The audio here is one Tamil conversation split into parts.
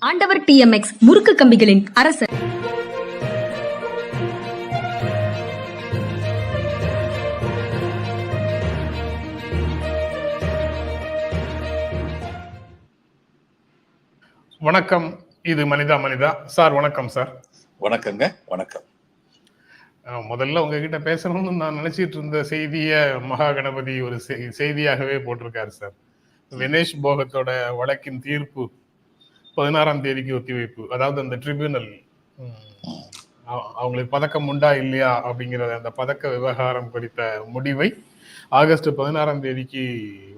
ஆண்டவர் டிஎம்எக்ஸ் முறுக்கு கம்பிகளின் அரசர். வணக்கம். இது மனிதா மனிதா. சார் வணக்கம் சார். வணக்கங்க வணக்கம். முதல்ல உங்ககிட்ட பேசணும்னு நான் நினைச்சிட்டு இருந்த செய்திய மகா கணபதி ஒரு செய்- செய்தியாகவே போட்டிருக்காரு சார். வினேஷ் போகத்தோட வழக்கின் தீர்ப்பு பதினாறாம் தேதிக்கு ஒத்திவைப்பு. அதாவது அந்த ட்ரிபியூனல் அவங்களுக்கு பதக்கம் உண்டா இல்லையா அப்படிங்கிற அந்த பதக்க விவகாரம் குறித்த முடிவை ஆகஸ்ட் பதினாறாம் தேதிக்கு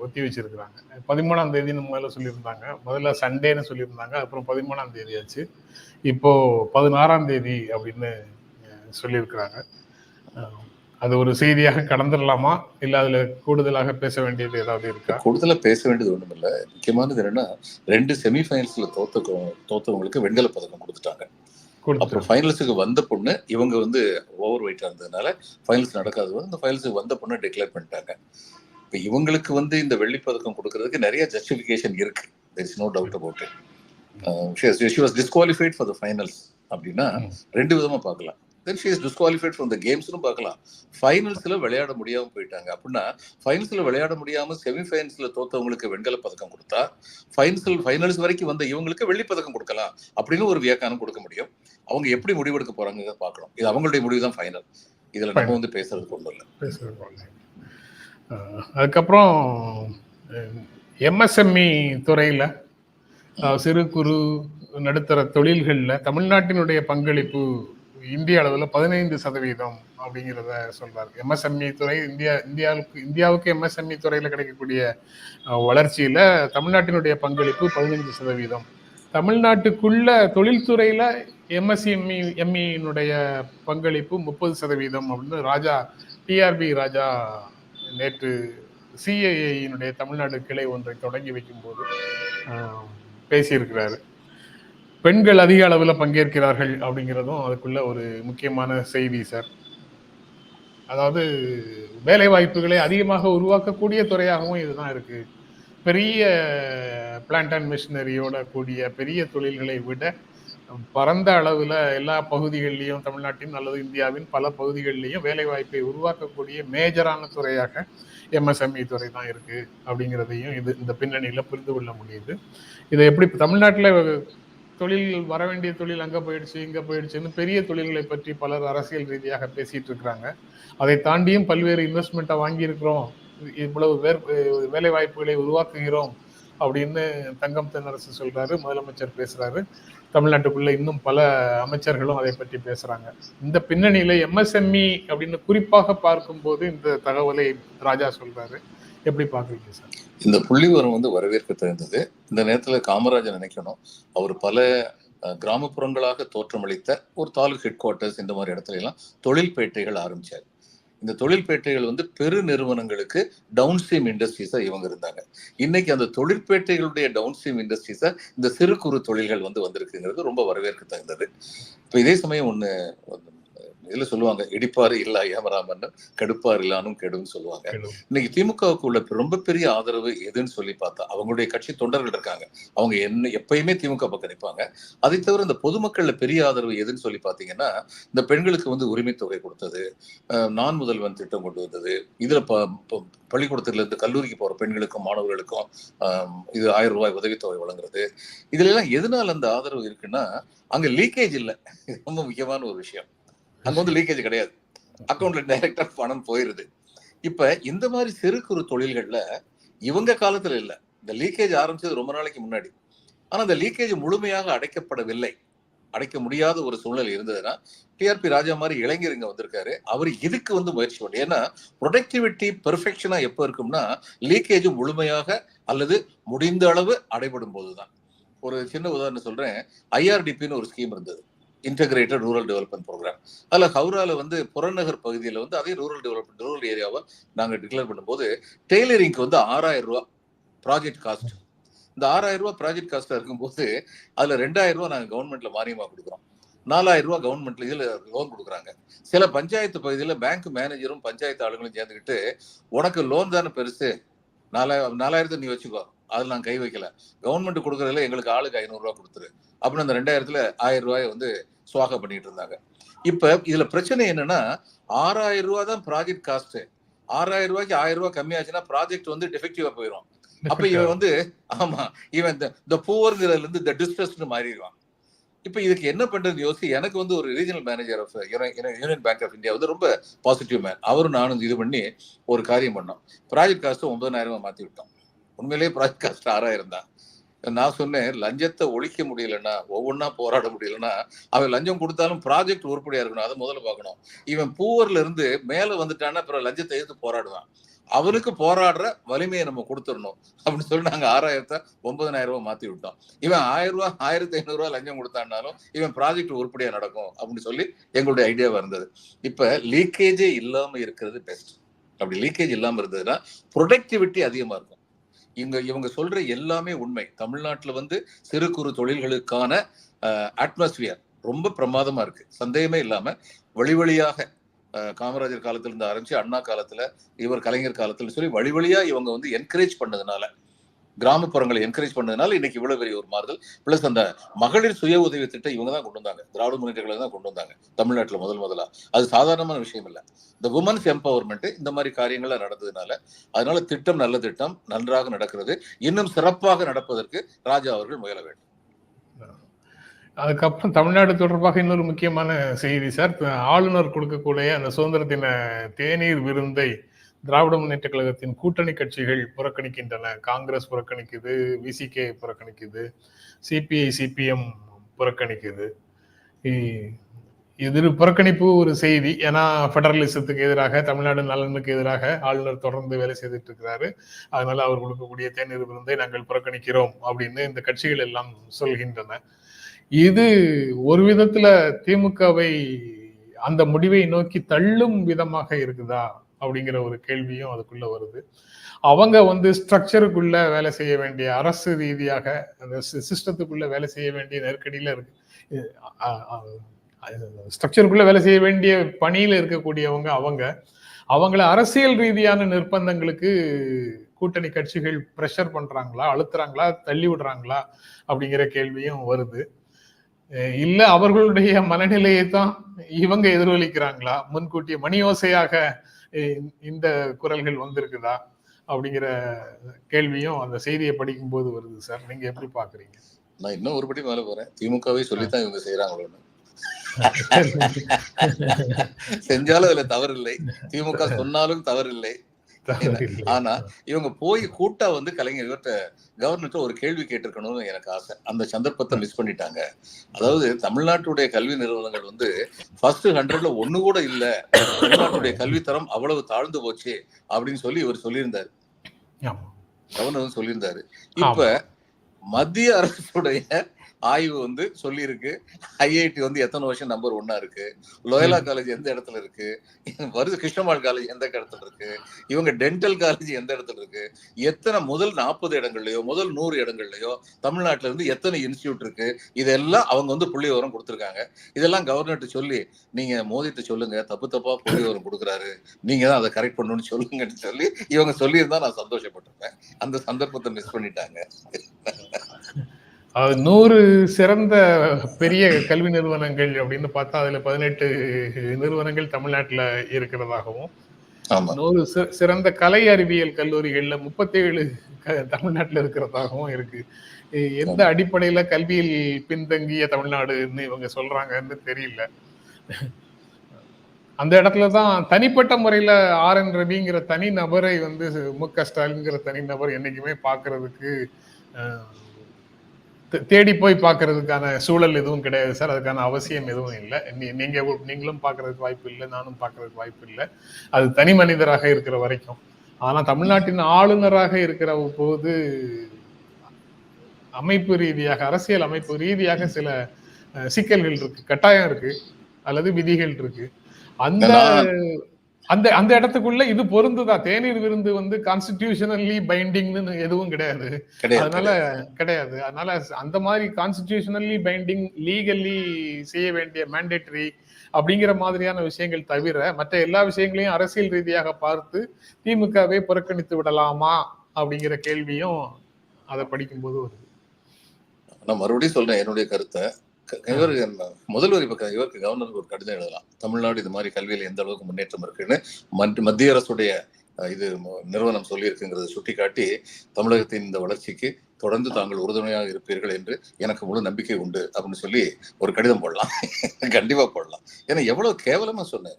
ஒத்தி வச்சிருக்கிறாங்க பதிமூணாம் தேதின்னு முதல்ல சொல்லியிருந்தாங்க. முதல்ல சண்டேன்னு சொல்லியிருந்தாங்க. அப்புறம் பதிமூணாம் தேதி ஆச்சு. இப்போ பதினாறாம் தேதி அப்படின்னு சொல்லியிருக்கிறாங்க. அது ஒரு செய்தியாக கடந்துடலாமா இல்ல அதுல கூடுதலாக பேச வேண்டியது ஏதாவது இருக்கா? கூடுதலா பேச வேண்டியது ஒண்ணும் இல்ல. முக்கியமானது என்னன்னா ரெண்டு செமிஃபைனல்ஸ்ல தோத்த தோத்தவங்களுக்கு வெண்கல பதக்கம் கொடுத்துட்டாங்க. அப்புறம் ஃபைனல்ஸுக்கு வந்த பொண்ணு இவங்க வந்து ஓவர் வெயிட்டா இருந்ததுனால ஃபைனல்ஸ் நடக்காது. இந்த ஃபைனல்ஸுக்கு வந்த பொண்ணு டிக்ளேர் பண்ணிட்டாங்க. இப்போ இவங்களுக்கு வந்து இந்த வெள்ளி பதக்கம் கொடுக்கறதுக்கு நிறைய ஜஸ்டிஃபிகேஷன் இருக்கு. There is no doubt about it she was disqualified for the finals அப்படின்னா. ரெண்டு விதமா பார்க்கலாம். Then she is disqualified from the கேம்ஸ்னு பார்க்கலாம். ஃபைனல்ஸ்ல விளையாட முடியாம போயிட்டாங்க. அப்படின்னா ஃபைனல்ஸ்ல விளையாட முடியாம செமிஃபைனல்ஸில் தோத்தவங்களுக்கு வெண்கல பதக்கம் கொடுத்தா ஃபைனல்ஸில் ஃபைனல்ஸ் வரைக்கும் வந்த இவங்களுக்கு வெள்ளி பதக்கம் கொடுக்கலாம் அப்படின்னு ஒரு வியாக்கானம் கொடுக்க முடியும். அவங்க எப்படி முடிவெடுக்க போறாங்க பார்க்கணும். இது அவங்களுடைய முடிவு தான் ஃபைனல் இதுல நம்ம வந்து பேசுறதுக்கு ஒன்றும் இல்லை அதுக்கப்புறம் எம்எஸ்எம்இ துறையில் சிறு குறு நடுத்தர தொழில்கள்ல தமிழ்நாட்டினுடைய பங்களிப்பு இந்திய அளவில் பதினைந்து சதவீதம் அப்படிங்கிறத சொல்றாரு. எம்எஸ்எம்இ துறை இந்தியா இந்தியாவுக்கு இந்தியாவுக்கு எம்எஸ்எம்இ துறையில் கிடைக்கக்கூடிய வளர்ச்சியில தமிழ்நாட்டினுடைய பங்களிப்பு பதினைந்து சதவீதம். தமிழ்நாட்டுக்குள்ள தொழில்துறையில எம்எஸ்எம்இ எம்இனுடைய பங்களிப்பு முப்பது சதவீதம் அப்படின்னு ராஜா டிஆர்பி ராஜா நேற்று சிஏஏயினுடைய தமிழ்நாடு கிளை ஒன்றை தொடங்கி வைக்கும்போது ஆஹ், பேசியிருக்கிறாரு. பெண்கள் அதிக அளவில் பங்கேற்கிறார்கள் அப்படிங்கிறதும் அதுக்குள்ள ஒரு முக்கியமான செய்தி சார். அதாவது வேலை வாய்ப்புகளை அதிகமாக உருவாக்கக்கூடிய துறையாகவும் இதுதான் இருக்கு. பெரிய பிளான்ட் அண்ட் மிஷினரியோட கூடிய பெரிய தொழில்களை விட பரந்த அளவில் எல்லா பகுதிகளிலையும் தமிழ்நாட்டின் அல்லது இந்தியாவின் பல பகுதிகளிலையும் வேலைவாய்ப்பை உருவாக்கக்கூடிய மேஜரான துறையாக எம்எஸ்எம்இ துறை தான் இருக்குது அப்படிங்கிறதையும் இது இந்த பின்னணியில் புரிந்து கொள்ள முடியுது. இதை எப்படி தமிழ்நாட்டில் தொழில் வர வேண்டிய தொழில் அங்கே போயிடுச்சு இங்கே போயிடுச்சுன்னு பெரிய தொழில்களை பற்றி பலர் அரசியல் ரீதியாக பேசிட்டு இருக்கிறாங்க. அதை தாண்டியும் பல்வேறு இன்வெஸ்ட்மெண்ட்டை வாங்கியிருக்கிறோம். இவ்வளவு வேர் வேலை வாய்ப்புகளை உருவாக்குகிறோம் அப்படின்னு தங்கம் தென்னரசு சொல்றாரு முதலமைச்சர் பேசுறாரு. தமிழ்நாட்டுக்குள்ள இன்னும் பல அமைச்சர்களும் அதை பற்றி பேசுறாங்க. இந்த பின்னணியில எம்எஸ்எம்இ அப்படின்னு குறிப்பாக பார்க்கும்போது இந்த தகவலை ராஜா சொல்றாரு. எப்படி பாக்குறீங்க சார்? இந்த புள்ளிவரம் வந்து வரவேற்க தகுந்தது. இந்த நேரத்தில் காமராஜர் நினைக்கணும். அவர் பல கிராமப்புறங்களாக தோற்றமளித்த ஒரு தாலுக் ஹெட் குவார்ட்டர்ஸ் இந்த மாதிரி இடத்துல எல்லாம் தொழில்பேட்டைகள் ஆரம்பிச்சார். இந்த தொழில்பேட்டைகள் வந்து பெரு நிறுவனங்களுக்கு டவுன் இண்டஸ்ட்ரீஸாக இவங்க இருந்தாங்க. இன்னைக்கு அந்த தொழிற்பேட்டைகளுடைய டவுன் ஸ்ட்ரீம் இண்டஸ்ட்ரீஸாக இந்த சிறு குறு தொழில்கள் வந்து வந்திருக்குங்கிறது ரொம்ப வரவேற்க தகுந்தது. இப்போ இதே சமயம் ஒன்று இதுல சொல்லுவாங்க இடிப்பாரு இல்லா ஏமராமன்னு கடுப்பார் இல்லானும் கெடுன்னு சொல்லுவாங்க. இன்னைக்கு திமுகவுக்கு உள்ள ரொம்ப பெரிய ஆதரவு எதுன்னு சொல்லி பார்த்தா அவங்களுடைய கட்சி தொண்டர்கள் இருக்காங்க. அவங்க என்ன எப்பயுமே திமுக பக்கம் நிற்பாங்க அதை தவிர இந்த பொதுமக்கள்ல பெரிய ஆதரவு எதுன்னு சொல்லி பார்த்தீங்கன்னா இந்த பெண்களுக்கு வந்து உரிமை தொகை கொடுத்தது நான் முதல்வன் திட்டம் கொண்டு வந்தது இதுல பள்ளிக்கூடத்துல இருந்து கல்லூரிக்கு போற பெண்களுக்கும் மாணவர்களுக்கும் இது ஆயிரம் ரூபாய் உதவித்தொகை வழங்குறது. இதுல எல்லாம் எதனால அந்த ஆதரவு இருக்குன்னா அங்க லீக்கேஜ் இல்லை. ரொம்ப முக்கியமான ஒரு விஷயம். அங்க வந்து லீக்கேஜ் கிடையாது. அக்கௌண்ட்ல டைரக்டா பணம் போயிருது. இப்ப இந்த மாதிரி சிறு குறு தொழில்கள்ல இவங்க காலத்துல இல்ல. இந்த லீக்கேஜ் ஆரம்பிச்சது ரொம்ப நாளைக்கு முன்னாடி. ஆனா அந்த லீக்கேஜ் முழுமையாக அடைக்கப்படவில்லை. அடைக்க முடியாத ஒரு சூழ்நிலை இருந்ததுன்னா டிஆர்பி ராஜா மாதிரி இளைஞருங்க வந்திருக்காரு. அவர் இதுக்கு வந்து முயற்சி பண்ணி ஏன்னா ப்ரொடக்டிவிட்டி பெர்ஃபெக்ஷனா எப்போ இருக்கும்னா லீக்கேஜ் முழுமையாக அல்லது முடிந்த அளவு அடைபடும் போது தான் ஒரு சின்ன உதாரணம் சொல்றேன். ஐஆர்டிபின்னு ஒரு ஸ்கீம் இருந்தது. இன்டகிரேட்டட் ரூரல் டெவலப்மெண்ட் ப்ரோக்ராம் அதில் ஹவுரால வந்து புறநகர் பகுதியில் வந்து அதே ரூரல் டெவலப்மெண்ட் ரூரல் ஏரியாவை நாங்கள் டிக்ளேர் பண்ணும்போது டெய்லரிங்க்கு வந்து ஆறாயிரம் ரூபா ப்ராஜெக்ட் காஸ்ட் இந்த ஆறாயிரம் ரூபா ப்ராஜெக்ட் காஸ்ட்டாக இருக்கும்போது அதில் ரெண்டாயிரம் ரூபா நாங்கள் கவர்மெண்ட்டில் மானியமாக கொடுக்குறோம். நாலாயிரம் ரூபா கவர்மெண்ட்ல இதில் லோன் கொடுக்குறாங்க. சில பஞ்சாயத்து பகுதியில் பேங்க் மேனேஜரும் பஞ்சாயத்து ஆளுங்களும் சேர்ந்துக்கிட்டு உனக்கு லோன் தானே பெருசு. நாலாயிரம் நாலாயிரத்தை நீ வச்சுக்கோ. அதில் நான் கை வைக்கல. கவர்மெண்ட் கொடுக்குறதுல எங்களுக்கு ஆளுக்கு ஐநூறுரூவா கொடுத்துரு. அப்படின்னு அந்த ரெண்டாயிரத்துல ஆயிரம் ரூபாயை வந்து சுவாக பண்ணிட்டு இருந்தாங்க. இப்ப இதுல பிரச்சனை என்னன்னா ஆறாயிரம் ரூபாய் தான் ப்ராஜெக்ட் காஸ்ட் ஆறாயிரம் ரூபாய்க்கு ஆயிரம் ரூபாய் கம்மியாச்சுன்னா ப்ராஜெக்ட் வந்து டிஃபெக்டிவா போயிடும் அப்ப இவன் வந்து ஆமா இவன் இந்த புவர்ங்கிறதுல இருந்து இந்த டிஸ்ட்ரஸ்ட்னு மாறிடுவான். இப்ப இதுக்கு என்ன பண்றது யோசி எனக்கு வந்து ஒரு regional manager of Union Bank of India வந்து ரொம்ப பாசிட்டிவ் மேன் அவரும் நானும் இது பண்ணி ஒரு காரியம் பண்ணோம். ப்ராஜெக்ட் காஸ்ட் ஒன்பதாயிரமா மாத்தி விட்டோம். உண்மையிலேயே ப்ராஜெக்ட் காஸ்ட் ஆறாயிரம் தான். நான் சொன்னேன் லஞ்சத்தை ஒழிக்க முடியலன்னா ஒவ்வொன்றா போராட முடியலன்னா அவன் லஞ்சம் கொடுத்தாலும் ப்ராஜெக்ட் உருப்படியா இருக்கணும். அதை முதல்ல பார்க்கணும். இவன் பூவர்ல இருந்து மேல வந்துட்டான்னா அப்புறம் லஞ்சத்தை எதிர்த்து போராடுவான். அவனுக்கு போராடுற வலிமையை நம்ம கொடுத்துடணும். அப்படின்னு சொல்லி நாங்க ஆறாயிரத்தை ஒன்பதனாயிரம் ரூபாய் மாத்தி விட்டோம். இவன் ஆயிரம் ரூபாய் ஆயிரத்தி ஐநூறு ரூபாய் லஞ்சம் கொடுத்தான்னாலும் இவன் ப்ராஜெக்ட் உருப்படியா நடக்கும் அப்படின்னு சொல்லி எங்களுடைய ஐடியாவா இருந்தது. இப்ப லீக்கேஜே இல்லாம இருக்கிறது பெஸ்ட் அப்படி லீக்கேஜ் இல்லாம இருந்ததுன்னா ப்ரொடக்டிவிட்டி அதிகமா இருக்கும். இவங்க இவங்க சொல்ற எல்லாமே உண்மை. தமிழ்நாட்டுல வந்து சிறு குறு தொழில்களுக்கான அட்மாஸ்பியர் ரொம்ப பிரமாதமா இருக்கு. சந்தேகமே இல்லாம வழி வழியாக காமராஜர் காலத்துல இருந்து ஆரம்பிச்சு அண்ணா காலத்துல இவர் கலைஞர் காலத்துல சொல்லி வழி வழியா இவங்க வந்து என்கரேஜ் பண்ணதுனால கிராமப்புறங்களை என்கரேஜ் பண்ணதுனால இன்னைக்கு இவ்வளவு பெரிய ஒரு மாறுதல். பிளஸ் அந்த மகளிர் சுய உதவி திட்டம் இவங்க தான் கொண்டு வந்தாங்க. திராவிட முன்னேற்றங்களை தான் கொண்டு வந்தாங்க. தமிழ்நாட்டில் முதல் முதலா. அது சாதாரணமான விஷயம் இல்லை. இந்த உமன்ஸ் எம்பவர்மெண்ட் இந்த மாதிரி காரியங்கள்லாம் நடந்ததுனால அதனால திட்டம் நல்ல திட்டம் நன்றாக நடக்கிறது. இன்னும் சிறப்பாக நடப்பதற்கு ராஜா அவர்கள் முயல வேண்டும். அதுக்கப்புறம் தமிழ்நாடு தொடர்பாக இன்னொரு முக்கியமான செய்தி சார். ஆளுநர் கொடுக்கக்கூடிய அந்த சுதந்திர தின தேநீர் விருந்தை திராவிட முன்னேற்ற கழகத்தின் கூட்டணி கட்சிகள் புறக்கணிக்கின்றன. காங்கிரஸ் புறக்கணிக்குது விசிகே புறக்கணிக்குது சிபிஐ சிபிஎம் புறக்கணிக்குது. எதிர் புறக்கணிப்பு ஒரு செய்தி. ஏன்னா ஃபெடரலிசத்துக்கு எதிராக தமிழ்நாடு நலனுக்கு எதிராக ஆளுநர் தொடர்ந்து வேலை செய்துட்டு இருக்கிறாரு அதனால அவர் கொடுக்கக்கூடிய தேநீர் விருந்தை நாங்கள் புறக்கணிக்கிறோம் அப்படின்னு இந்த கட்சிகள் எல்லாம் சொல்கின்றன. இது ஒரு விதத்துல திமுகவை அந்த முடிவை நோக்கி தள்ளும் விதமாக இருக்குதா? அப்படிங்கிற ஒரு கேள்வியும் அதுக்குள்ள வருது. அவங்க வந்து ஸ்ட்ரக்சருக்குள்ள வேலை செய்ய வேண்டிய அரசு ரீதியாக அந்த சிஸ்டத்துக்குள்ள வேலை செய்ய வேண்டிய நெருக்கடியில இருக்கு. ஸ்ட்ரக்சருக்குள்ள வேலை செய்ய வேண்டிய பணியில இருக்கக்கூடியவங்க அவங்க அவங்கள அரசியல் ரீதியான நிர்பந்தங்களுக்கு கூட்டணி கட்சிகள் ப்ரெஷர் பண்றாங்களா அழுத்துறாங்களா தள்ளி விடுறாங்களா அப்படிங்கிற கேள்வியும் வருது. இல்ல அவர்களுடைய மனநிலையை தான் இவங்க எதிரொலிக்கிறாங்களா முன்கூட்டிய மணியோசையாக இந்த குரல்கள் வந்திருக்குதா அப்படிங்கிற கேள்வியும் அந்த செய்தியை படிக்கும்போது வருது சார். நீங்க எப்படி பாக்குறீங்க நான் இன்னும் ஒருபடி மேல போறேன். திமுகவே சொல்லித்தான் இவங்க செய்யறாங்களோன்னு செஞ்சாலும் அதுல தவறு இல்லை திமுக சொன்னாலும் தவறு இல்லை. ஆனா இவங்க போய் கூட்டா வந்து கலைஞர் இவர்கிட்ட கவர்னர்கிட்ட ஒரு கேள்வி கேட்டிருக்கணும்னு எனக்கு ஆசை. அந்த சந்தர்ப்பத்தை மிஸ் பண்ணிட்டாங்க. அதாவது தமிழ்நாட்டுடைய கல்வி நிறுவனங்கள் வந்து ஃபர்ஸ்ட் ஹண்ட்ரட்ல ஒண்ணு கூட இல்ல. தமிழ்நாட்டுடைய கல்வித்தரம் அவ்வளவு தாழ்ந்து போச்சு அப்படின்னு சொல்லி இவர் சொல்லியிருந்தாரு. கவர்னர் சொல்லியிருந்தாரு. இப்ப மத்திய அரசுடைய ஆய்வு வந்து சொல்லியிருக்கு. ஐஐடி வந்து எத்தனை வருஷம் நம்பர் ஒன்னா இருக்கு. லோயலா காலேஜ் எந்த இடத்துல இருக்கு? வருது கிருஷ்ணமால் காலேஜ் எந்த இடத்துல இருக்கு? இவங்க டென்டல் காலேஜ் எந்த இடத்துல இருக்கு? எத்தனை முதல் நாற்பது இடங்கள்லயோ முதல் நூறு இடங்கள்லயோ தமிழ்நாட்டுல இருந்து எத்தனை இன்ஸ்டியூட் இருக்கு? இதெல்லாம் அவங்க வந்து புள்ளி விவரம் கொடுத்துருக்காங்க. இதெல்லாம் கவர்னர்கிட்ட சொல்லி நீங்க மோதிட்டு சொல்லுங்க. தப்பு தப்பா புள்ளி விவரம் கொடுக்குறாரு. நீங்க தான் அதை கரெக்ட் பண்ணணும்னு சொல்லுங்கன்னு சொல்லி இவங்க சொல்லியிருந்தா நான் சந்தோஷப்பட்டிருப்பேன். அந்த சந்தர்ப்பத்தை மிஸ் பண்ணிட்டாங்க. நூறு சிறந்த பெரிய கல்வி நிறுவனங்கள் அப்படின்னு பார்த்தா அதுல பதினெட்டு நிறுவனங்கள் தமிழ்நாட்டுல இருக்கிறதாகவும் நூறு சிறந்த கலை அறிவியல் கல்லூரிகள்ல முப்பத்தேழு க- தமிழ்நாட்டுல இருக்கிறதாகவும் இருக்கு. எந்த அடிப்படையில கல்வியில் பின்தங்கிய தமிழ்நாடுன்னு இவங்க சொல்றாங்கன்னு தெரியல. அந்த இடத்துல தான் தனிப்பட்ட முறையில ஆர். என். ரவிங்கிற தனி நபரை வந்து மு க ஸ்டாலின்ங்கிற தனி நபர் என்னைக்குமே பார்க்கிறதுக்கு தேடி போய் பார்க்கறதுக்கான சூழல் எதுவும் கிடையாது சார். அதுக்கான அவசியம் எதுவும் இல்லை. நீ- நீங்க நீங்களும் பார்க்கறதுக்கு வாய்ப்பு இல்லை நானும் பார்க்கறதுக்கு வாய்ப்பு இல்லை. அது தனி மனிதராக இருக்கிற வரைக்கும். ஆனா தமிழ்நாட்டின் ஆளுநராக இருக்கிற போது அமைப்பு ரீதியாக அரசியல் அமைப்பு ரீதியாக சில சிக்கல்கள் இருக்கு. கட்டாயம் இருக்கு. அல்லது விதிகள் இருக்கு. அந்த அந்த அந்த இடத்துக்குள்ள இது பொருந்துதா? தேநீர் விருந்து வந்து கான்ஸ்டிடியூஷனல்லி பைண்டிங்னு எதுவும் கிடையாது. அதனால கிடையாது. அதனால அந்த மாதிரி கான்ஸ்டிடியூஷனல்லி பைண்டிங் லீகல்லி செய்ய வேண்டிய மேண்டேட்டரி அப்படிங்கிற மாதிரியான விஷயங்கள் தவிர மற்ற எல்லா விஷயங்களையும் அரசியல் ரீதியாக பார்த்து திமுகவை புறக்கணித்து விடலாமா அப்படிங்கிற கேள்வியும் அதை படிக்கும்போது வருது. நான் மறுபடியும் சொல்றேன் என்னுடைய கருத்தை. இவர் முதல்வர் இப்ப இவருக்கு கவர்னருக்கு ஒரு கடிதம் எழுதலாம். தமிழ்நாடு இது மாதிரி கல்வியில எந்த அளவுக்கு முன்னேற்றம் இருக்குன்னு மத்- மத்திய அரசுடைய இது நிறுவனம் சொல்லியிருக்குங்கிறத சுட்டிக்காட்டி தமிழகத்தின் இந்த வளர்ச்சிக்கு தொடர்ந்து தாங்கள் உறுதுணையாக இருப்பீர்கள் என்று எனக்கு முழு நம்பிக்கை உண்டு அப்படின்னு சொல்லி ஒரு கடிதம் போடலாம். கண்டிப்பா போடலாம். ஏன்னா எவ்வளவு கேவலமா சொன்னார்.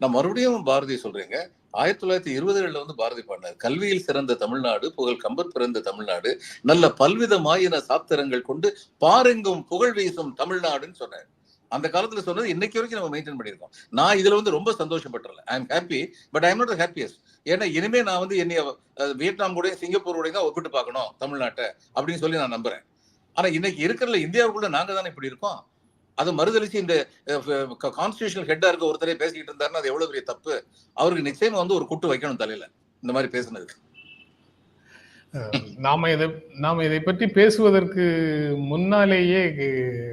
நான் மறுபடியும் பாரதி சொல்றேங்க. ஆயிரத்தி தொள்ளாயிரத்தி இருபதுகளில் வந்து பாரதி பாடினார். கல்வியில் சிறந்த தமிழ்நாடு புகழ் கம்பர் பிறந்த தமிழ்நாடு நல்ல பல்விதமாயின சாத்திரங்கள் கொண்டு பாருங்கும் புகழ் வீசும் தமிழ்நாடுன்னு சொன்னார். அந்த காலத்துல சொன்னது இன்னைக்கு வரைக்கும் நம்ம மெயின்டைன் பண்ணியிருக்கோம். நான் இதுல வந்து ரொம்ப சந்தோஷப்பட்டுறல I am happy but I am not happiest ஏன்னா இனிமே நான் வந்து என்னைய வியட்நாம் கூட சிங்கப்பூர் கூட தான் ஒப்பிட்டு பார்க்கணும் தமிழ்நாட்டை அப்படின்னு சொல்லி நான் நம்புறேன். ஆனா இன்னைக்கு இருக்கிறதுல இந்தியாவுக்குள்ள நாங்க தானே இப்படி இருக்கோம்? அதை மறுதளிச்சு இந்த கான்ஸ்டியூஷனல் ஹெட்டா இருக்க ஒருத்தரே பேசிக்கிட்டு இருந்தாருன்னா அது எவ்வளவு பெரிய தப்பு? அவருக்கு நிச்சயமா வந்து ஒரு குட்டு வைக்கணும் தலையில இந்த மாதிரி பேசுனதுக்கு நாம இதை நாம இதை பற்றி பேசுவதற்கு முன்னாலேயே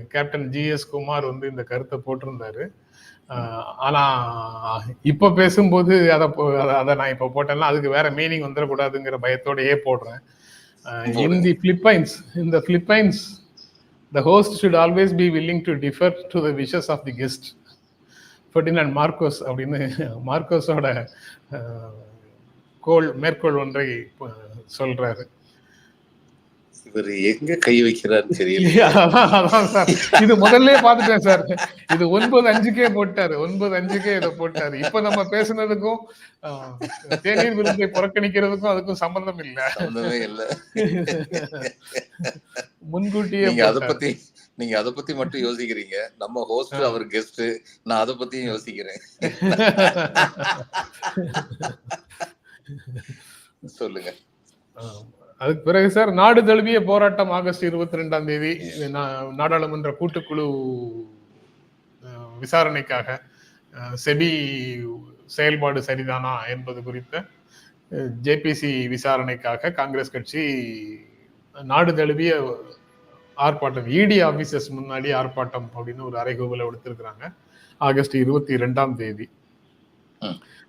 கேப்டன் ஜி எஸ் குமார் வந்து இந்த கருத்தை போட்டிருந்தாரு. ஆனா இப்ப பேசும்போது அதை அதை- நான் இப்ப போட்டேன்னா அதுக்கு வேற மீனிங் வந்துடக்கூடாதுங்கிற பயத்தோடயே போடுறேன். இன் தி பிலிப்பைன்ஸ் இந்த Philippines the host should always be willing to defer to the wishes of the guest Ferdinand Marcos அப்படின்னு மார்க்கோஸோட அஹ், கோள் மேற்கோள் ஒன்றை அஹ், சொல்றாரு. இவர் எங்க கை வைக்கிறாருன்னு தெரியல. இது முதல்ல பாத்துட்டேன் சார். இது ஒன்பது அஞ்சுக்கே போட்டாரு. ஒன்பது அஞ்சுக்கே இதை போட்டாரு. இப்ப நம்ம பேசுனதுக்கும் தேநீர் விருந்தை புறக்கணிக்கிறதுக்கும் அதுக்கும் சம்பந்தம் இல்ல. சம்பந்தமே இல்ல. முன்கூட்டியே அத. பத்தி நீங்க அத பத்தி மட்டும் யோசிக்கிறீங்க. நம்ம ஹோஸ்ட் அவர் கெஸ்ட் நான் அத பத்தியும் யோசிக்கிறேன். சொல்லுங்க. அதுக்கு பிறகு சார் நாடு தழுவிய போராட்டம் ஆகஸ்ட் இருபத்தி ரெண்டாம் தேதி நா- நாடாளுமன்ற கூட்டுக்குழு விசாரணைக்காக செபி செயல்பாடு சரிதானா என்பது குறித்த ஜேபிசி விசாரணைக்காக காங்கிரஸ் கட்சி நாடு தழுவிய ஆர்ப்பாட்டம் இடி ஆபீசர்ஸ் முன்னாடி ஆர்ப்பாட்டம் அப்படின்னு ஒரு அறைகூவலை எடுத்திருக்கிறாங்க ஆகஸ்ட் இருபத்தி ரெண்டாம் தேதி.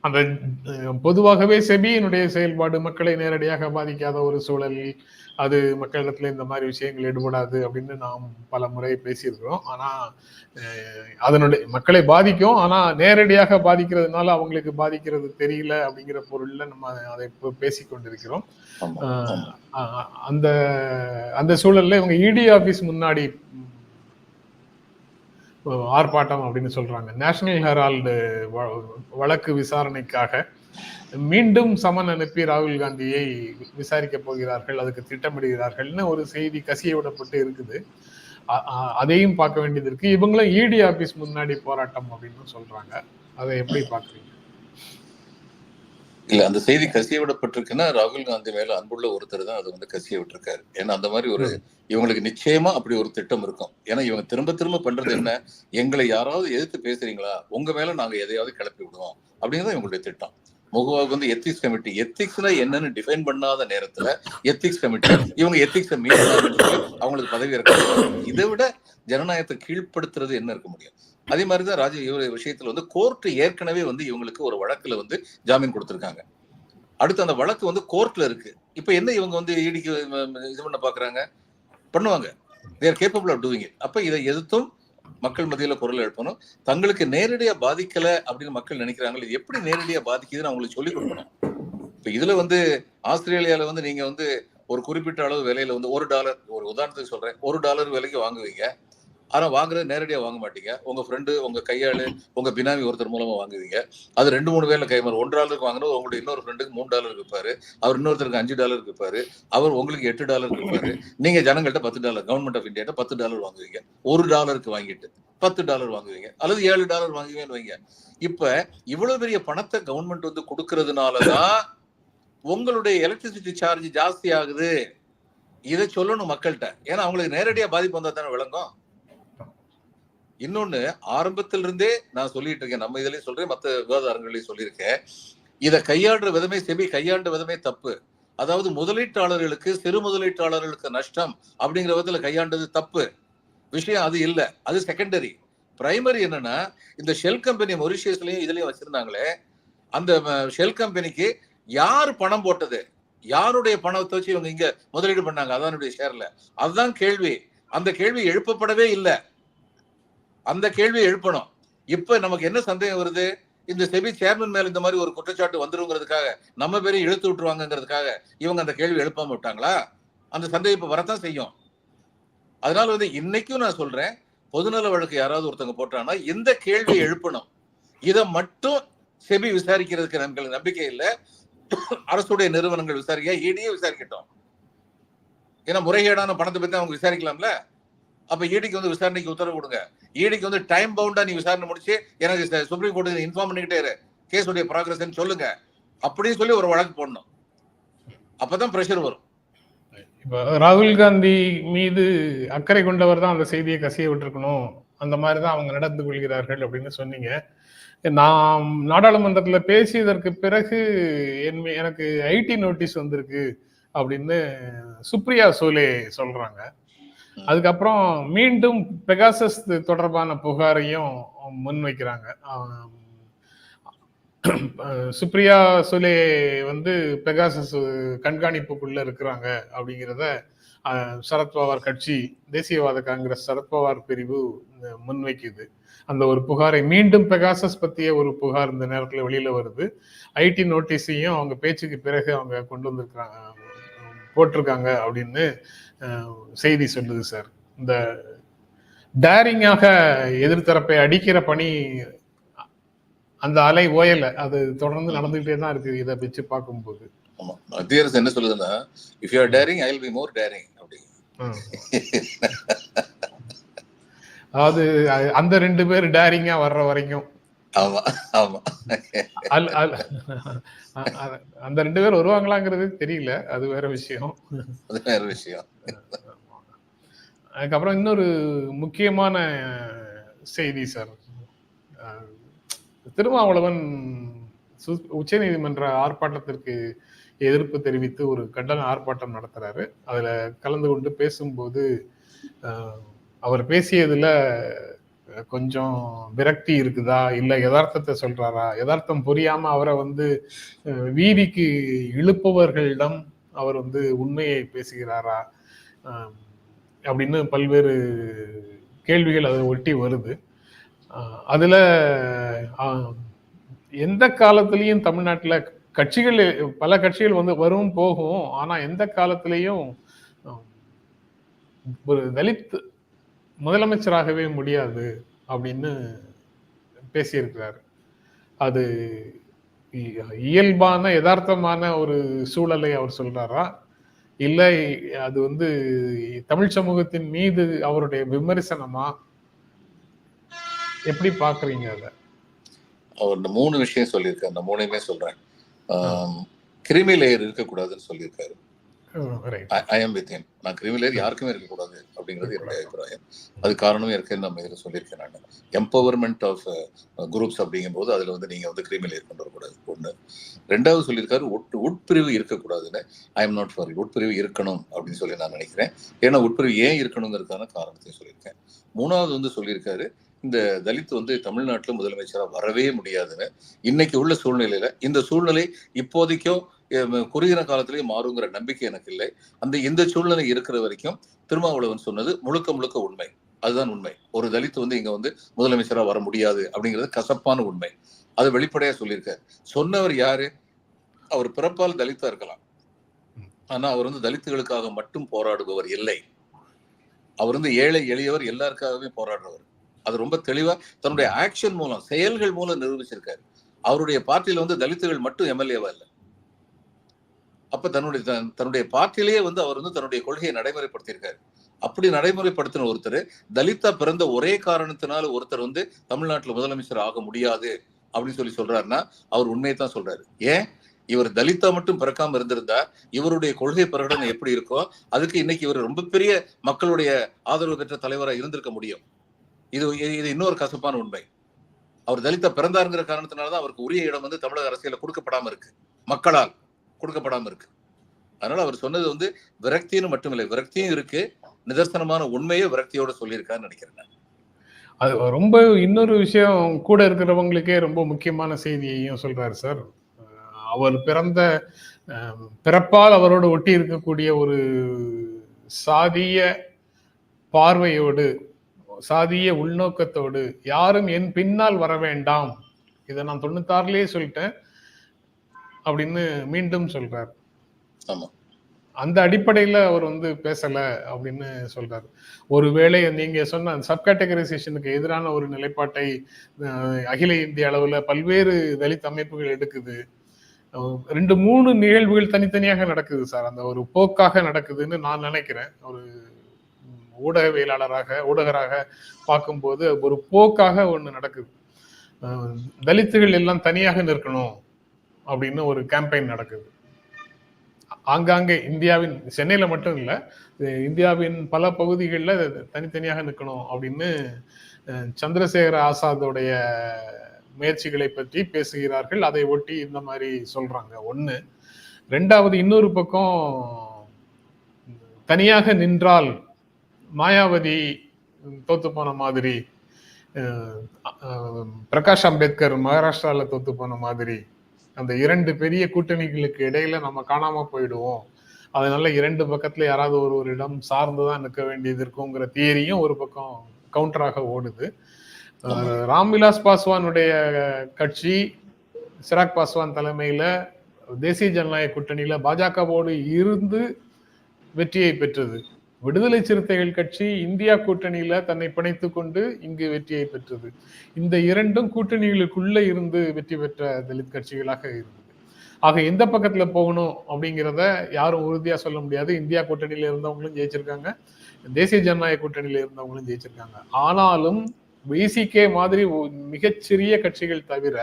அந்த பொதுவாகவே செபியினுடைய செயல்பாடு மக்களை நேரடியாக பாதிக்காத ஒரு சூழல் அது மக்களிடத்துல இந்த மாதிரி விஷயங்கள் ஈடுபடாது அப்படின்னு நாம் பல முறை பேசியிருக்கிறோம். ஆனா அதனுடைய மக்களை பாதிக்கும். ஆனா நேரடியாக பாதிக்கிறதுனால அவங்களுக்கு பாதிக்கிறது தெரியல அப்படிங்கிற பொருள்ல நம்ம அதை இப்போ பேசிக் கொண்டிருக்கிறோம் ஆமா, ஆஹ் ஆமா. ஆஹ் அந்த அந்த சூழல்ல இவங்க இடி ஆபீஸ் முன்னாடி ஆர்ப்பாட்டம் அப்படின்னு சொல்றாங்க. நேஷனல் ஹெரால்டு வழக்கு விசாரணைக்காக மீண்டும் சமன் அனுப்பி ராகுல் காந்தியை விசாரிக்க போகிறார்கள் அதுக்கு திட்டமிடுகிறார்கள்னு ஒரு செய்தி கசிய விடப்பட்டு இருக்குது. அதையும் பார்க்க வேண்டியது இருக்கு. இவங்களும் இடி ஆபீஸ் முன்னாடி போராட்டம் அப்படின்னு சொல்றாங்க. அதை எப்படி பாக்குறீங்க இல்ல அந்த செய்தி கசிய விடப்பட்டிருக்குன்னா ராகுல் காந்தி மேல அன்புள்ள ஒருத்தர் தான் அது வந்து கசிய விட்டிருக்காரு ஏன்னா அந்த மாதிரி ஒரு இவங்களுக்கு நிச்சயமா அப்படி ஒரு திட்டம் இருக்கும். ஏன்னா இவங்க திரும்ப திரும்ப பண்றது என்ன? எங்களை யாராவது எதிர்த்து பேசுறீங்களா? உங்க மேல நாங்க எதையாவது கிளப்பி விடுவோம். அப்படிங்கிறது இவங்களுடைய திட்டம். முகவாவுக்கு வந்து எத்திக்ஸ் கமிட்டி எத்திக்ஸ்னா என்னன்னு டிஃபைன் பண்ணாத நேரத்துல எத்திக்ஸ் கமிட்டி இவங்க எத்திக்ஸை மீட் அவங்களுக்கு பதவி இருக்காங்க இதை விட ஜனநாயகத்தை கீழ்ப்படுத்துறது என்ன இருக்க முடியும்? அதே மாதிரிதான் ராஜ இவர் விஷயத்துல வந்து கோர்ட் ஏற்கனவே வந்து இவங்களுக்கு ஒரு வழக்குல வந்து ஜாமீன் கொடுத்துருக்காங்க. அடுத்து அந்த வழக்கு வந்து கோர்ட்ல இருக்கு. இப்ப என்ன இவங்க வந்து இடிக்கு இது பண்ண பாக்குறாங்க? பண்ணுவாங்க. They're capable of doing it அப்ப இதை எதிர்த்தும் மக்கள் மத்தியில குரல் எழுப்பணும். தங்களுக்கு நேரடியா பாதிக்கல அப்படின்னு மக்கள் நினைக்கிறாங்களே இது எப்படி நேரடியா பாதிக்குதுன்னு அவங்களுக்கு சொல்லிக் கொடுக்கணும். இப்ப இதுல வந்து ஆஸ்திரேலியால வந்து நீங்க வந்து ஒரு குறிப்பிட்ட அளவு விலையில வந்து ஒரு டாலர் ஒரு உதாரணத்துக்கு சொல்றேன். ஒரு டாலர் விலைக்கு வாங்குவீங்க. ஆனா வாங்குறது நேரடியா வாங்க மாட்டீங்க. உங்க ஃப்ரெண்டு உங்க கையாளு உங்க பினாமி ஒருத்தர் மூலமா வாங்குவீங்க. அது ரெண்டு மூணு பேர்ல கைமாறு. ஒன்று டாலருக்கு வாங்கினது உங்களுடைய இன்னொரு ஃப்ரெண்டுக்கு மூணு டாலர் இருப்பாரு. அவர் இன்னொருத்தருக்கு அஞ்சு டாலர் இருப்பாரு. அவர் உங்களுக்கு எட்டு டாலர் இருப்பாரு. நீங்க ஜனங்கள்ட்ட பத்து டாலர் கவர்மெண்ட் ஆஃப் இந்தியாட்ட பத்து டாலர் வாங்குவீங்க. ஒரு டாலருக்கு வாங்கிட்டு பத்து டாலர் வாங்குவீங்க. அல்லது ஏழு டாலர் வாங்குவீங்கன்னு வைங்க. இப்ப இவ்வளவு பெரிய பணத்தை கவர்மெண்ட் வந்து கொடுக்கறதுனாலதான் உங்களுடைய எலக்ட்ரிசிட்டி சார்ஜ் ஜாஸ்தி ஆகுது. இதை சொல்லணும் மக்கள்கிட்ட. ஏன்னா அவங்களுக்கு நேரடியாக பாதிப்பு வந்தால் தானே விளங்கும். இன்னொன்னு ஆரம்பத்தில் இருந்தே நான் சொல்லிட்டு இருக்கேன். நம்ம இதுலயும் சொல்றேன் மத்த விவாதாரங்களையும் சொல்லியிருக்கேன். இதை கையாளுற விதமே செபி கையாண்ட விதமே தப்பு. அதாவது முதலீட்டாளர்களுக்கு சிறு முதலீட்டாளர்களுக்கு நஷ்டம் அப்படிங்கிற விதத்துல கையாண்டது தப்பு. விஷயம் அது இல்ல. அது செகண்டரி பிரைமரி என்னன்னா இந்த ஷெல் கம்பெனி மொரிஷியஸ்லயும் இதுலயும் வச்சிருந்தாங்களே அந்த ஷெல் கம்பெனிக்கு யார் பணம் போட்டது? யாருடைய பணத்தை வச்சு இவங்க இங்க முதலீடு பண்ணாங்க? அதானுடைய ஷேர்ல அதுதான் கேள்வி. அந்த கேள்வி எழுப்பப்படவே இல்லை. அந்த கேள்வியை எழுப்பணும். இப்ப நமக்கு என்ன சந்தேகம் வருது? இந்த செபி சேர்மன் மேல இந்த மாதிரி ஒரு குற்றச்சாட்டு வந்துருங்கிறதுக்காக நம்ம பேரையும் இழுத்து விட்டுருவாங்கிறதுக்காக இவங்க அந்த கேள்வி எழுப்பாம விட்டாங்களா? அந்த சந்தேகம் இப்ப வரத்தான் செய்யும். அதனால வந்து இன்னைக்கும் நான் சொல்றேன் பொதுநல வழக்கு யாராவது ஒருத்தவங்க போட்டாங்கன்னா இந்த கேள்வியை எழுப்பணும். இதை மட்டும் செபி விசாரிக்கிறதுக்கு நமக்கு நம்பிக்கை இல்லை. அரசுடைய நிறுவனங்கள் விசாரிக்க இடியே விசாரிக்கட்டும். ஏன்னா முறைகேடான பணத்தை பத்தி அவங்க விசாரிக்கலாம்ல? அப்ப ஈடிக்கு வந்து விசாரணைக்கு உத்தரவு கொடுங்க. ஈடிக்கு வந்து டைம் பவுண்டா நீ விசாரணை முடிச்சு எனக்கு சுப்ரீம் கோர்ட்டு இன்ஃபார்ம் பண்ணிக்கிட்டே இரு. கேஸுடைய ப்ராக்ரஸ் சொல்லுங்க. அப்படின்னு சொல்லி ஒரு வழக்கு போடணும். அப்பதான் பிரஷர் வரும். இப்போ ராகுல் காந்தி மீது அக்கறை கொண்டவர் தான் அந்த செய்தியை கசிய விட்டுருக்கணும். அந்த மாதிரி தான் அவங்க நடந்து கொள்கிறார்கள் அப்படின்னு சொன்னீங்க. நான் நாடாளுமன்றத்தில் பேசியதற்கு பிறகு என் எனக்கு ஐடி நோட்டீஸ் வந்திருக்கு அப்படின்னு சுப்ரியா சோலே சொல்றாங்க. அதுக்கப்புறம் மீண்டும் பெகாசஸ் தொடர்பான புகாரையும் முன்வைக்கிறாங்க. சுப்ரியா சுலே வந்து பெகாசஸ் கண்காணிப்புக்குள்ள இருக்கிறாங்க அப்படிங்கிறத சரத்பவார் கட்சி தேசியவாத காங்கிரஸ் சரத்பவார் பிரிவு முன்வைக்குது. அந்த ஒரு புகாரை மீண்டும் பெகாசஸ் பத்திய ஒரு புகார் இந்த நேரத்தில் வெளியில வருது. ஐடி நோட்டீஸையும் அவங்க பேச்சுக்கு பிறகு அவங்க கொண்டு வந்திருக்கிறாங்க போட்டிருக்காங்க அப்படின்னு செய்தி சொல்லுது சார். இந்த டேரிங்காக எதிர்த்தரப்பை அடிக்கிற பணி அந்த அலை ஓயல அது தொடர்ந்து நடந்துகிட்டே தான் இருக்கு இதை வச்சு பார்க்கும்போது. ஆமா. மத்திய அரசு என்ன சொல்லுதுன்னா if you are daring I will be more daring அப்படி. அதாவது அந்த ரெண்டு பேர் டேரிங்கா வர்ற வரைக்கும் அந்த ரெண்டு பேர் வருவாங்களாங்கிறது தெரியல. அது வேற விஷயம். அது வேற விஷயம். அதுக்கப்புறம் இன்னொரு முக்கியமான செய்தி சார். திருமாவளவன் சு- உச்சநீதிமன்ற ஆர்ப்பாட்டத்திற்கு எதிர்ப்பு தெரிவித்து ஒரு கண்டன ஆர்ப்பாட்டம் நடத்துறாரு. அதுல கலந்து கொண்டு பேசும்போது அவர் பேசியதுல கொஞ்சம் விரக்தி இருக்குதா? இல்லை யதார்த்தத்தை சொல்றாரா? யதார்த்தம் புரியாம அவரை வந்து வீதிக்கு இழுப்பவர்களிடம் அவர் வந்து உண்மையை பேசுகிறாரா? அப்படின்னு பல்வேறு கேள்விகள் அதை ஒட்டி வருது. அதில் அதுல எந்த காலத்திலையும் தமிழ்நாட்டில் கட்சிகள் பல கட்சிகள் வந்து வரும் போகும். ஆனா எந்த காலத்திலையும் ஒரு தலித் முதலமைச்சராகவே முடியாது அப்படின்னு பேசியிருக்கிறார். அது இயல்பான யதார்த்தமான ஒரு சூழலை அவர் சொல்றாரா? இல்லை அது வந்து தமிழ் சமூகத்தின் மீது அவருடைய விமர்சனமா? எப்படி பாக்குறீங்க அத? அவர் இந்த மூணு விஷயம் சொல்லியிருக்காரு. அந்த மூணையுமே சொல்றேன். கிரிமி லேயர் இருக்கக்கூடாதுன்னு சொல்லியிருக்காரு. I am with him. நான் கிரிமி லேயர் யாருக்குமே இருக்கக்கூடாது அப்படிங்கிறது என்னுடைய அபிப்பிராயம். அது காரணமே இருக்குன்னு நம்ம இதில் சொல்லியிருக்கேன் நான். எம்பவர்மெண்ட் ஆஃப் குரூப்ஸ் அப்படிங்கும்போது அதில் வந்து நீங்கள் வந்து கிரிமி லேயர் கொண்டு வரக்கூடாது. ஒன்று ரெண்டாவது சொல்லியிருக்காரு உட் உட்பிரிவு இருக்கக்கூடாதுன்னு. ஐ எம் நாட் ஃபார் உட்பிரிவு இருக்கணும் அப்படின்னு சொல்லி நான் நினைக்கிறேன். ஏன்னா உட்பிரிவு ஏன் இருக்கணுங்கிறதுக்கான காரணத்தையும் சொல்லியிருக்கேன். மூணாவது வந்து சொல்லியிருக்காரு இந்த தலித் வந்து தமிழ்நாட்டில் முதலமைச்சராக வரவே முடியாதுன்னு. இன்னைக்கு உள்ள சூழ்நிலையில இந்த சூழ்நிலை இப்போதைக்கோ அஹ், குறுகின காலத்திலேயே மாறுங்கிற நம்பிக்கை எனக்கு இல்லை. அந்த இந்த சூழ்நிலை இருக்கிற வரைக்கும் திருமாவளவன் சொன்னது முழுக்க முழுக்க உண்மை. அதுதான் உண்மை. ஒரு தலித் வந்து இங்க வந்து முதலமைச்சரா வர முடியாது அப்படிங்கிறது கசப்பான உண்மை. அது வெளிப்படையா சொல்லியிருக்காரு. சொன்னவர் யாரு? அவர் பிறப்பால் தலித்தா இருக்கலாம். ஆனா அவர் வந்து தலித்துகளுக்காக மட்டும் போராடுபவர் இல்லை. அவர் வந்து ஏழை எளியவர் எல்லாருக்காகவே போராடுறவர். அது ரொம்ப தெளிவா தன்னுடைய ஆக்ஷன் மூலம் செயல்கள் மூலம் நிரூபிச்சிருக்காரு. அவருடைய பார்ட்டியில வந்து தலித்துகள் மட்டும் எம்எல்ஏவா இல்லை. அப்ப தன்னுடைய தன்- தன்னுடைய பார்ட்டிலேயே வந்து அவர் வந்து தன்னுடைய கொள்கையை நடைமுறைப்படுத்தியிருக்காரு. அப்படி நடைமுறைப்படுத்தின ஒருத்தர் தலித்தா பிறந்த ஒரே காரணத்தினால ஒருத்தர் வந்து தமிழ்நாட்டில் முதலமைச்சர் ஆக முடியாது அப்படின்னு சொல்லி சொல்றாருன்னா அவர் உண்மையை தான் சொல்றாரு. ஏன்? இவர் தலித்தா மட்டும் பிறக்காம இருந்திருந்தா இவருடைய கொள்கை பிரகடனம் எப்படி இருக்கோ அதுக்கு இன்னைக்கு இவர் ரொம்ப பெரிய மக்களுடைய ஆதரவு பெற்ற தலைவராக இருந்திருக்க முடியும். இது இது இன்னொரு கசப்பான உண்மை. அவர் தலித்தா பிறந்தாருங்கிற காரணத்தினாலதான் அவருக்கு உரிய இடம் வந்து தமிழக அரசியல கொடுக்கப்படாம இருக்கு. மக்களால். கொடுக்கப்படாமல் இருக்கு. அதனால அவர் சொன்னது வந்து விரக்தின்னு மட்டுமில்லை விரக்தியும் இருக்கு. நிதர்சனமான உண்மையை விரக்தியோட சொல்லியிருக்காருன்னு நினைக்கிறேன் அது ரொம்ப இன்னொரு விஷயம் கூட இருக்கிறவங்களுக்கே ரொம்ப முக்கியமான செய்தியையும் சொல்றாரு சார். அவர் பிறந்த பிறப்பால் அவரோடு ஒட்டி இருக்கக்கூடிய ஒரு சாதிய பார்வையோடு சாதிய உள்நோக்கத்தோடு யாரும் என் பின்னால் வர வேண்டாம். இதை நான் தொண்ணூத்தாறுலேயே சொல்லிட்டேன். அப்படின்னு மீண்டும் சொல்றார். அந்த அடிப்படையில அவர் வந்து பேசல அப்படின்னு சொல்றாரு. ஒருவேளை நீங்க சொன்ன சப்கேட்டகரைசேஷனுக்கு எதிரான ஒரு நிலைப்பாட்டை அகில இந்திய அளவுல பல்வேறு தலித் அமைப்புகள் எடுக்குது. ரெண்டு மூணு நிகழ்வுகள் தனித்தனியாக நடக்குது சார். அந்த ஒரு போக்காக நடக்குதுன்னு நான் நினைக்கிறேன். ஒரு ஊடகவியலாளராக ஊடகராக பார்க்கும்போது ஒரு போக்காக ஒண்ணு நடக்குது. தலித்துகள் எல்லாம் தனியாக நிற்கணும். அப்படின்னு ஒரு கேம்பெயின் நடக்குது. ஆங்காங்கே இந்தியாவின் சென்னையில மட்டும் இல்லை இந்தியாவின் பல பகுதிகளில் தனித்தனியாக நிற்கணும் அப்படின்னு சந்திரசேகர ஆசாதோடைய முயற்சிகளை பற்றி பேசுகிறார்கள். அதை ஒட்டி இந்த மாதிரி சொல்றாங்க. ஒன்று ரெண்டாவது இன்னொரு பக்கம் தனியாக நின்றால் மாயாவதி தோத்து போன மாதிரி பிரகாஷ் அம்பேத்கர் மகாராஷ்டிராவில் தோத்து போன மாதிரி அந்த இரண்டு பெரிய கூட்டணிகளுக்கு இடையில நம்ம காணாம போயிடுவோம். அதனால இரண்டு பக்கத்துல யாராவது ஒரு ஒரு இடம் சார்ந்துதான் நிற்க வேண்டியது இருக்குங்கிற தியரியும் ஒரு பக்கம் கவுண்டராக ஓடுது. ராம்விலாஸ் பாஸ்வானுடைய கட்சி சிராக் பாஸ்வான் தலைமையில தேசிய ஜனநாயக கூட்டணியில பாஜகவோடு இருந்து வெற்றியை பெற்றது. விடுதலை சிறுத்தைகள் கட்சி இந்தியா கூட்டணியில தன்னை பிணைத்து கொண்டு இங்கு வெற்றியை பெற்றது. இந்த இரண்டும் கூட்டணிகளுக்குள்ள இருந்து வெற்றி பெற்ற தலித் கட்சிகளாக இருந்தது. ஆக எந்த பக்கத்துல போகணும் அப்படிங்கிறத யாரும் உறுதியா சொல்ல முடியாது. இந்தியா கூட்டணியில இருந்தவங்களும் ஜெயிச்சிருக்காங்க. தேசிய ஜனநாயக கூட்டணியில இருந்தவங்களும் ஜெயிச்சிருக்காங்க. ஆனாலும் விசிகே மாதிரி மிகச்சிறிய கட்சிகள் தவிர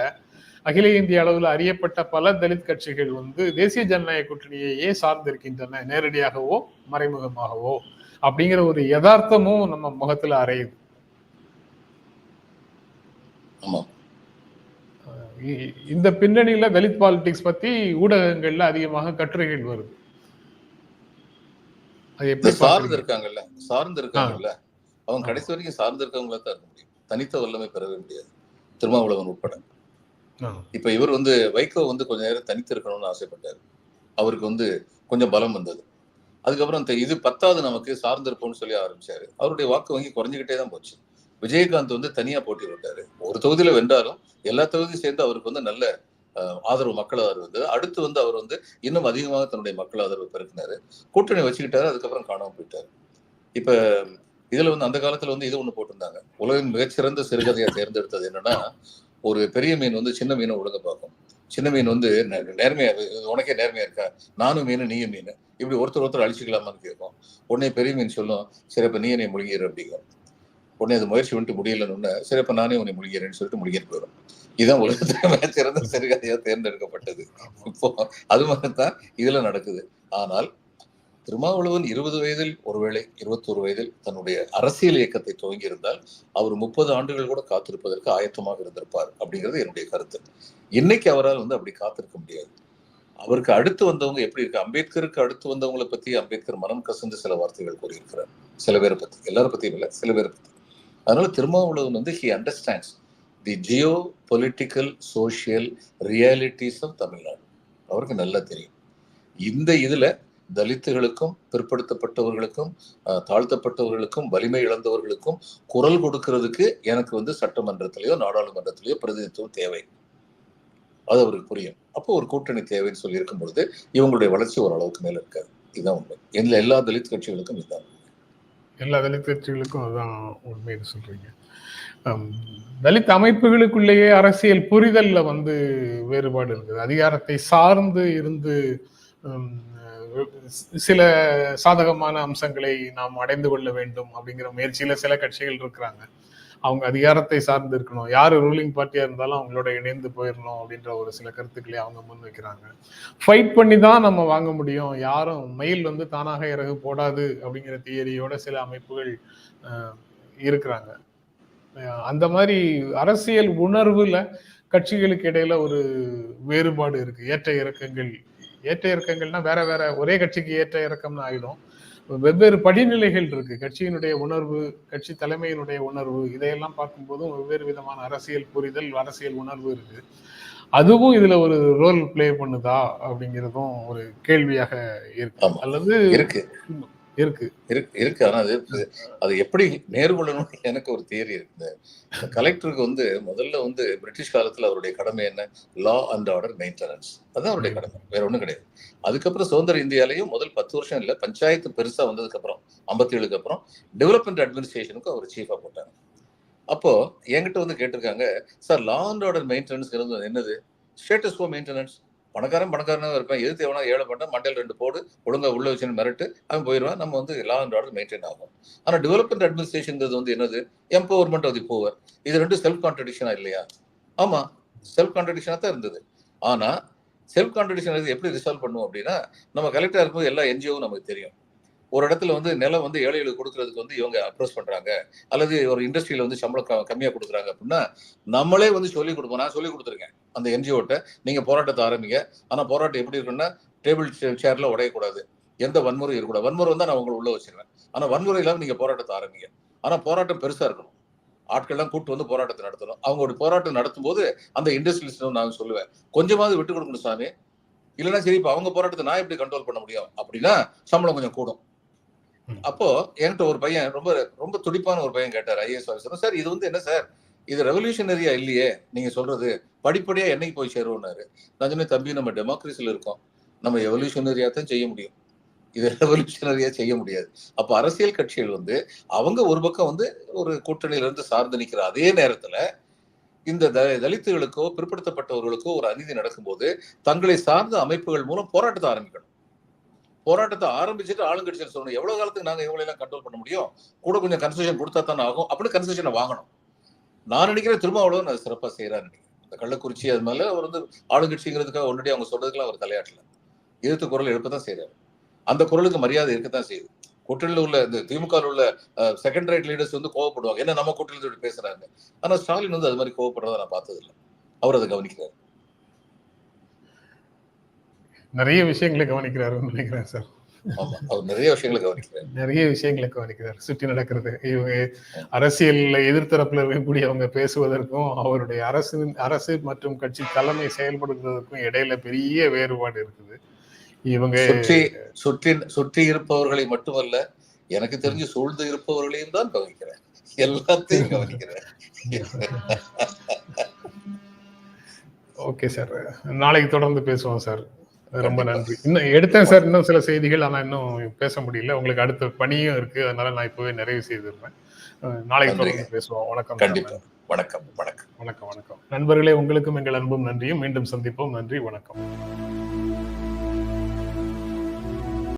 அகில இந்திய அளவில் அறியப்பட்ட பல தலித் கட்சிகள் வந்து தேசிய ஜனநாயக கூட்டணியையே சார்ந்திருக்கின்றன நேரடியாகவோ மறைமுகமாகவோ. அப்படிங்கிற ஒரு யதார்த்தமும் நம்ம முகத்துல அறையுது. இந்த பின்னணியில தலித் பாலிடிக்ஸ் பத்தி ஊடகங்கள்ல அதிகமாக கட்டுரைகள் வருது. அது எப்படி சார்ந்து? இருக்காங்கல்ல சார்ந்து இருக்காங்கல்ல. அவங்க கடைசி வரைக்கும் சார்ந்து இருக்கவங்களா தான் இருக்க முடியும். தனித்த வல்லமை பெறவே முடியாது. திருமாவளவன் உட்பட. இப்ப இவர் வந்து வைகோ வந்து கொஞ்ச நேரம் தனித்து இருக்கணும்னு ஆசைப்பட்டாரு. அவருக்கு வந்து கொஞ்சம் பலம் வந்தது. அதுக்கப்புறம் இது பத்தாவது நமக்கு சார்ந்திருப்போம்னு சொல்லி ஆரம்பிச்சாரு. அவருடைய வாக்கு வங்கி குறைஞ்சிக்கிட்டே தான் போச்சு. விஜயகாந்த் வந்து தனியா போட்டி விட்டாரு. ஒரு தொகுதியில வென்றாலும் எல்லா தொகுதியும் சேர்ந்து அவருக்கு வந்து நல்ல ஆதரவு மக்கள் ஆதரவு இருந்தது. அடுத்து வந்து அவர் வந்து இன்னும் அதிகமாக தன்னுடைய மக்கள் ஆதரவு பெருக்கினாரு. கூட்டணி வச்சுக்கிட்டாரு அதுக்கப்புறம் காணாம போயிட்டாரு. இப்ப இதுல வந்து அந்த காலத்துல வந்து இது ஒண்ணு போட்டிருந்தாங்க. உலகின் மிகச்சிறந்த சிறுகதையை தேர்ந்தெடுத்தது என்னன்னா ஒரு பெரிய மீன் வந்து சின்ன மீனை ஒழுங்க பார்க்கும். சின்ன மீன் வந்து நே- நேர்மையா உனக்கே நேர்மையா இருக்கா? நானும் மீன் நீயும் மீன். இப்படி ஒருத்தர் ஒருத்தர் அழிச்சுக்கலாமான்னு கேட்கும். உடனே பெரிய மீன் சொல்லும் சரி அப்ப நீ என்னை முழுகிற அப்படிங்கும். உடனே அது முயற்சி விட்டு முடியலன்னு உடனே, சரி நானே உன்னை முழுகிறேன்னு சொல்லிட்டு முழுகிட்டு போயிடும் இதுதான் உலகத்துல சிறந்த சிறுகதையாக தேர்ந்தெடுக்கப்பட்டது. இப்போ அது மாதிரி தான் இதுல நடக்குது. ஆனால் திருமாவளவன் இருபது வயதில் ஒருவேளை இருபத்தோரு வயதில் தன்னுடைய அரசியல் இயக்கத்தை துவங்கி இருந்தால் அவர் முப்பது ஆண்டுகள் கூட காத்திருப்பதற்கு ஆயத்தமாக இருந்திருப்பார் அப்படிங்கிறது என்னுடைய கருத்து. இன்னைக்கு அவரால் வந்து அப்படி காத்திருக்க முடியாது. அவருக்கு அடுத்து வந்தவங்க எப்படி இருக்கு? அம்பேத்கருக்கு அடுத்து வந்தவங்களை பத்தி அம்பேத்கர் மனம் கசந்து சில வார்த்தைகள் கூறியிருக்கிறார். சில பேரை பத்தி. எல்லாரும் பத்தியும் இல்லை சில பேரை பத்தி. அதனால திருமாவளவன் வந்து he understands the geopolitical social realities of Tamil Nadu அவருக்கு நல்லா தெரியும். இந்த இதுல தலித்துகளுக்கும் பிற்படுத்தப்பட்டவர்களுக்கும் தாழ்த்தப்பட்டவர்களுக்கும் வலிமை இழந்தவர்களுக்கும் குரல் கொடுக்கிறதுக்கு எனக்கு வந்து சட்டமன்றத்திலேயோ நாடாளுமன்றத்திலேயோ பிரதிநிதித்துவம் தேவை. அது அவருக்கு புரியும். அப்போ ஒரு கூட்டணி தேவைன்னு சொல்லி இருக்கும் பொழுது இவங்களுடைய வளர்ச்சி ஓரளவுக்கு மேல இருக்காது. இதுதான் உண்மை. இதுல எல்லா தலித் கட்சிகளுக்கும் இதுதான் எல்லா தலித் கட்சிகளுக்கும் அதுதான் உண்மைன்னு சொல்றீங்க. தலித் அமைப்புகளுக்குள்ளேயே அரசியல் புரிதல்ல வந்து வேறுபாடு இருக்குது. அதிகாரத்தை சார்ந்து இருந்து சில சாதகமான அம்சங்களை நாம் அடைந்து கொள்ள வேண்டும் அப்படிங்கிற முயற்சியில சில கட்சிகள் இருக்கிறாங்க. அவங்க அதிகாரத்தை சார்ந்து இருக்கணும். யார் ரூலிங் பார்ட்டியா இருந்தாலும் அவங்களோட இணைந்து போயிடணும் அப்படின்ற ஒரு சில கருத்துக்களை அவங்க முன் வைக்கிறாங்க. ஃபைட் பண்ணி தான் நம்ம வாங்க முடியும். யாரும் மயில் வந்து தானாக இறகு போடாது அப்படிங்கிற தியரியோட சில அமைப்புகள் இருக்கிறாங்க. அந்த மாதிரி அரசியல் உணர்வுல கட்சிகளுக்கு இடையில ஒரு வேறுபாடு இருக்கு. ஏற்ற இறக்கங்கள் ஏற்ற இறக்கங்கள்னா வேற வேற ஒரே கட்சிக்கு ஏற்ற இறக்கம்னு ஆயிடும். வெவ்வேறு படிநிலைகள் இருக்கு. கட்சியினுடைய உணர்வு கட்சி தலைமையினுடைய உணர்வு இதையெல்லாம் பார்க்கும்போதும் வெவ்வேறு விதமான அரசியல் புரிதல் அரசியல் உணர்வு இருக்கு. அதுவும் இதுல ஒரு ரோல் ப்ளே பண்ணுதா அப்படிங்கிறதும் ஒரு கேள்வியாக இருக்கு. அல்லது இருக்கு. இருக்கு. இருக்கு இருக்கு. ஆனா அது அது எப்படி நேர்கொள்ளணும் எனக்கு ஒரு தியரி இருக்கு. கலெக்டருக்கு வந்து முதல்ல வந்து பிரிட்டிஷ் காலத்துல அவருடைய கடமை என்ன? லா அண்ட் ஆர்டர் மெயின்டெனன்ஸ் அதுதான் அவருடைய கடமை. வேற ஒண்ணும் கிடையாது. அதுக்கப்புறம் சுதந்திர இந்தியாலையும் முதல் பத்து வருஷம் இல்ல பஞ்சாயத்து பெருசா வந்ததுக்கு அப்புறம் ஐம்பத்தி ஏழுக்கு அப்புறம் டெவலப்மெண்ட் அட்மினிஸ்ட்ரேஷனுக்கு அவர் சீஃபா போட்டாங்க அப்போ என்கிட்ட வந்து கேட்டிருக்காங்க sir law and order maintenance என்னது? ஸ்டேட்டஸ் கோ மெயின்டெனன்ஸ் பணக்காரன் பணக்காரனாக இருப்பேன். எது தேவனா ஏழை பண்ண மண்டையில் ரெண்டு போடு ஒழுங்கா உள்ள வச்சுன்னு மிரட்டு அவன் போயிடுவான். நம்ம வந்து லா அண்ட் ஆர்டர் மெயின்டைன் ஆகும். ஆனால் டெவலப்மெண்ட் அட்மினிஸ்ட்ரேஷன்ங்கிறது வந்து என்னது? எம்பவர்மெண்ட் ஆஃப் தி போவர் இது ரெண்டும் செல்ஃப் கான்ட்ரடிக்ஷனா இல்லையா? ஆமா செல்ஃப் கான்ட்ரடிக்ஷனாக தான் இருந்தது. ஆனா செல்ஃப் கான்ட்ரடிக்ஷன் எப்படி ரிசால்வ் பண்ணுவோம் அப்படின்னா நம்ம கலெக்டராக இருக்கும்போது எல்லா என்ஜிஓவும் நமக்கு தெரியும். ஒரு இடத்துல வந்து நிலம் வந்து ஏழைகளுக்கு கொடுக்கறதுக்கு வந்து இவங்க அப்ரோச் பண்றாங்க. அல்லது ஒரு இண்டஸ்ட்ரியில வந்து சம்பளம் க- கம்மியா கொடுக்குறாங்க அப்படின்னா நம்மளே வந்து சொல்லி கொடுப்போம். நான் சொல்லி கொடுத்துருக்கேன். அந்த என்ஜிஓட்ட நீங்க போராட்டத்தை ஆரம்பிங்க. ஆனா போராட்டம் எப்படி இருக்குன்னா டேபிள் சேர்ல உடையக்கூடாது. எந்த வன்முறை இருக்கக்கூடாது. வன்முறை வந்தா நான் உங்களை உள்ள வச்சிருவேன். ஆனா வன்முறை இல்லாம நீங்க போராட்டத்தை ஆரம்பிங்க. ஆனா போராட்டம் பெருசா இருக்கணும். ஆட்கள்லாம் கூட்டு வந்து போராட்டத்தை நடத்தணும். அவங்களோட போராட்டம் நடத்தும் போது அந்த இண்டஸ்ட்ரியலிஸ்ட் நான் சொல்லுவேன். கொஞ்சமாவது விட்டு கொடுக்கணும் சாமி. இல்லைன்னா சரி இப்போ அவங்க போராட்டத்தை நான் எப்படி கண்ட்ரோல் பண்ண முடியும்? அப்படின்னா சம்பளம் கொஞ்சம் கூடும். அப்போ என்கிட்ட ஒரு பையன் ரொம்ப ரொம்ப துடிப்பான ஒரு பையன் கேட்டார் ஐஏஎஸ் ஆஃபீஸர் சார் இது வந்து என்ன சார்? இது ரெவல்யூஷனரியா இல்லையே? நீங்க சொல்றது படிப்படியா என்னைக்கு போய் சேருவோம்னாரு. நான் சொன்னேன் தம்பி நம்ம டெமோக்ரஸில இருக்கோம். நம்ம எவல்யூஷனரியா தான் செய்ய முடியும். இது ரெவல்யூஷனரியா செய்ய முடியாது. அப்ப அரசியல் கட்சிகள் வந்து அவங்க ஒரு பக்கம் வந்து ஒரு கூட்டணியில இருந்து சார்ந்து நிக்கிற அதே நேரத்துல இந்த த- தலித்துகளுக்கோ பிற்படுத்தப்பட்டவர்களுக்கோ ஒரு அநீதி நடக்கும்போது தங்களை சார்ந்த அமைப்புகள் மூலம் போராட்டத்தை ஆரம்பிக்கணும். போராட்டத்தை ஆரம்பிச்சுட்டு ஆளுங்கட்சியில் சொல்லணும். எவ்வளவு காலத்துக்கு நாங்க இவங்களை எல்லாம் கண்ட்ரோல் பண்ண முடியும்? கூட கொஞ்சம் கன்செஷன் கொடுத்தா தானே ஆகும். அப்படின்னு கன்செஷனை வாங்கணும். நான் நினைக்கிறேன் திருமாவளவன் அது சிறப்பா செய்யறாரு நினைக்கிறேன். இந்த கள்ளக்குறிச்சி அது மேல அவர் வந்து ஆளுங்கட்சிங்கிறதுக்காக ஒன்றுடைய அவங்க சொல்றதுக்கெல்லாம் அவர் தலையாட்டல. எதிர்த்து குரல் எழுப்பதான் செய்யறாரு அந்த குரலுக்கு மரியாதை இருக்கத்தான் செய்யுது. கூட்டணியில் உள்ள இந்த திமுக உள்ள செகண்ட் ரைட் லீடர்ஸ் வந்து கோவப்படுவாங்க. ஏன்னா நம்ம கூட்டணியில் இப்படி பேசுறாங்க? ஆனா ஸ்டாலின் வந்து அது மாதிரி கோவப்படுறத நான் பார்த்ததில்லை. அவர் அதை கவனிக்கிறார். நிறைய விஷயங்களை கவனிக்கிறாருன்னு நினைக்கிறேன் சார். நிறைய விஷயங்களை கவனிக்கிறார். நிறைய விஷயங்களை கவனிக்கிறார். சுற்றி நடக்கிறது. இவங்க அரசியல்ல எதிர்த்தரப்புல இருக்கக்கூடியவங்க பேசுவதற்கும் அவருடைய அரசு அரசு மற்றும் கட்சி தலைமை செயல்படுவதற்கும் இடையில பெரிய வேறுபாடு இருக்குது. இவங்க சுற்றி சுற்றி சுற்றி இருப்பவர்களை மட்டுமல்ல எனக்கு தெரிஞ்சு சூழ்ந்து இருப்பவர்களையும் தான் கவனிக்கிறேன். எல்லாத்தையும் கவனிக்கிறேன். Okay sir. நாளைக்கு தொடர்ந்து பேசுவோம் சார். ரொம்ப நன்றி. இன்னும் எடுத்தேன் சார் இன்னும் சில செய்திகள் ஆனா இன்னும் பேச முடியல. உங்களுக்கு அடுத்த பணியும் இருக்கு அதனால நான் இப்பவே நிறைவு செய்திருப்பேன் நாளைக்கு. தொடர்ந்து பேசுவோம். வணக்கம். கண்டிப்பா. வணக்கம். வணக்கம். வணக்கம் வணக்கம். நண்பர்களே உங்களுக்கும் எங்கள் அன்பும் நன்றியும். மீண்டும் சந்திப்போம். நன்றி வணக்கம்.